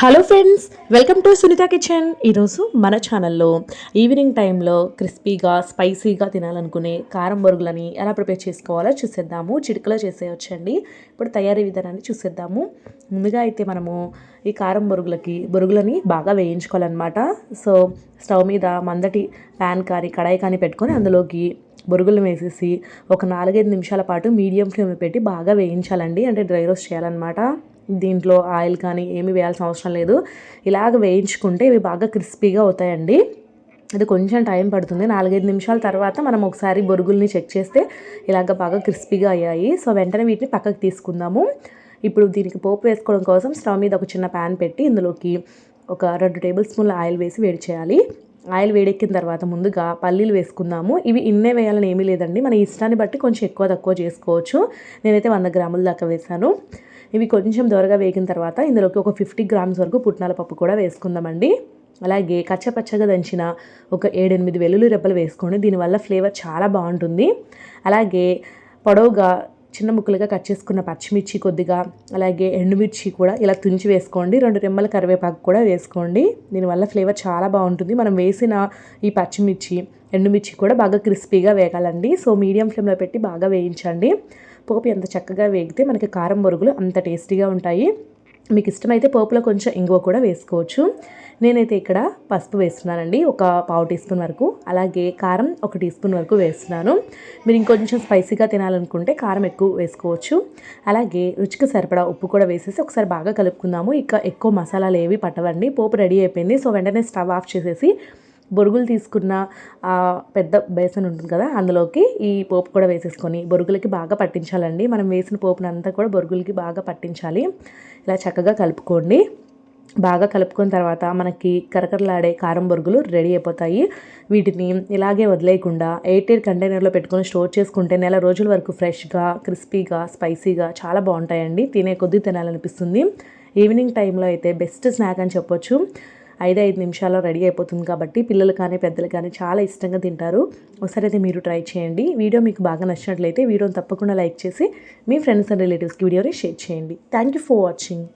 Hello friends welcome to Sunitha kitchen ఈరోజు మన ఛానల్లో ఈవినింగ్ టైంలో క్రిస్పీగా స్పైసీగా తినాలనుకునే కారం బొరుగులని ఎలా ప్రిపేర్ చేసుకోవాలో చూసేద్దాము. చిటికలో చేసేయచ్చండి. ఇప్పుడు తయారీ విధానాన్ని చూసేద్దాము. ముందుగా అయితే మనము ఈ కారం బొరుగులకి బొరుగులని బాగా వేయించుకోవాలన్నమాట. సో స్టవ్ మీద మందటి ప్యాన్ కానీ కడాయి కానీ పెట్టుకొని అందులోకి బొరుగులు వేసేసి ఒక నాలుగైదు నిమిషాల పాటు మీడియం ఫ్లేమ్లో పెట్టి బాగా వేయించాలండి. అంటే డ్రై రోస్ట్ చేయాలన్నమాట. దీంట్లో ఆయిల్ కానీ ఏమీ వేయాల్సిన అవసరం లేదు. ఇలాగ వేయించుకుంటే ఇవి బాగా క్రిస్పీగా అవుతాయండి. అది కొంచెం టైం పడుతుంది. నాలుగైదు నిమిషాల తర్వాత మనం ఒకసారి బొరుగుల్ని చెక్ చేస్తే ఇలాగ బాగా క్రిస్పీగా అయ్యాయి. సో వెంటనే వీటిని పక్కకు తీసుకుందాము. ఇప్పుడు దీనికి పోపు వేసుకోవడం కోసం స్టవ్ మీద ఒక చిన్న ప్యాన్ పెట్టి ఇందులోకి ఒక రెండు టేబుల్ స్పూన్ల ఆయిల్ వేసి వేడి చేయాలి. ఆయిల్ వేడెక్కిన తర్వాత ముందుగా పల్లీలు వేసుకుందాము. ఇవి ఇన్నే వేయాలని ఏమీ లేదండి. మన ఇష్టాన్ని బట్టి కొంచెం ఎక్కువ తక్కువ చేసుకోవచ్చు. నేనైతే వంద గ్రాముల దాకా వేసాను ఇవి కొంచెం దొరగా వేగిన తర్వాత ఇందులోకి ఒక ఫిఫ్టీ గ్రామ్స్ వరకు పుట్నాల పప్పు కూడా వేసుకుందామండి. అలాగే కచ్చపచ్చగా దంచిన ఒక ఏడెనిమిది వెల్లుల్లి రెబ్బలు వేసుకోండి. దీనివల్ల ఫ్లేవర్ చాలా బాగుంటుంది. అలాగే పొడవుగా చిన్న ముక్కలుగా కట్ చేసుకున్న పచ్చిమిర్చి కొద్దిగా అలాగే ఎండుమిర్చి కూడా ఇలా తుంచి వేసుకోండి. రెండు రెమ్మల కరివేపాకు కూడా వేసుకోండి. దీనివల్ల ఫ్లేవర్ చాలా బాగుంటుంది. మనం వేసిన ఈ పచ్చిమిర్చి ఎండుమిర్చి కూడా బాగా క్రిస్పీగా వేగాలండి. సో మీడియం ఫ్లేమ్లో పెట్టి బాగా వేయించండి. పోపు ఎంత చక్కగా వేగితే మనకి కారం బొరుగులు అంత టేస్టీగా ఉంటాయి. మీకు ఇష్టమైతే పోపులో కొంచెం ఇంగువ కూడా వేసుకోవచ్చు. నేనైతే ఇక్కడ పసుపు వేస్తున్నానండి ఒక పావు టీ స్పూన్ వరకు. అలాగే కారం ఒక టీ స్పూన్ వరకు వేస్తున్నాను. మీరు ఇంకొంచెం స్పైసీగా తినాలనుకుంటే కారం ఎక్కువ వేసుకోవచ్చు. అలాగే రుచికి సరిపడా ఉప్పు కూడా వేసేసి ఒకసారి బాగా కలుపుకుందాము. ఇక ఎక్కువ మసాలాలు ఏవి పట్టవండి. పోపు రెడీ అయిపోయింది. సో వెంటనే స్టవ్ ఆఫ్ చేసేసి బొరుగులు తీసుకున్న పెద్ద బేసన్ ఉంటుంది కదా అందులోకి ఈ పోపు కూడా వేసేసుకొని బొరుగులకి బాగా పట్టించాలండి. మనం వేసిన పోపునంతా కూడా బొరుగులకి బాగా పట్టించాలి. ఇలా చక్కగా కలుపుకోండి. బాగా కలుపుకున్న తర్వాత మనకి కరకరలాడే కారం బొరుగులు రెడీ అయిపోతాయి. వీటిని ఇలాగే వదిలేయకుండా ఎయిట్ ఎయిర్ కంటైనర్లో పెట్టుకొని స్టోర్ చేసుకుంటే నెల రోజుల వరకు ఫ్రెష్గా క్రిస్పీగా స్పైసీగా చాలా బాగుంటాయండి. తినే కొద్దీ తినాలనిపిస్తుంది. ఈవినింగ్ టైంలో అయితే బెస్ట్ స్నాక్ అని చెప్పొచ్చు. ఐదు ఐదు నిమిషాల్లో రెడీ అయిపోతుంది కాబట్టి పిల్లలు కానీ పెద్దలు కానీ చాలా ఇష్టంగా తింటారు. ఒకసారి అయితే మీరు ట్రై చేయండి. వీడియో మీకు బాగా నచ్చినట్లయితే వీడియోని తప్పకుండా లైక్ చేసి మీ ఫ్రెండ్స్ అండ్ రిలేటివ్స్కి వీడియోని షేర్ చేయండి. Thank you for watching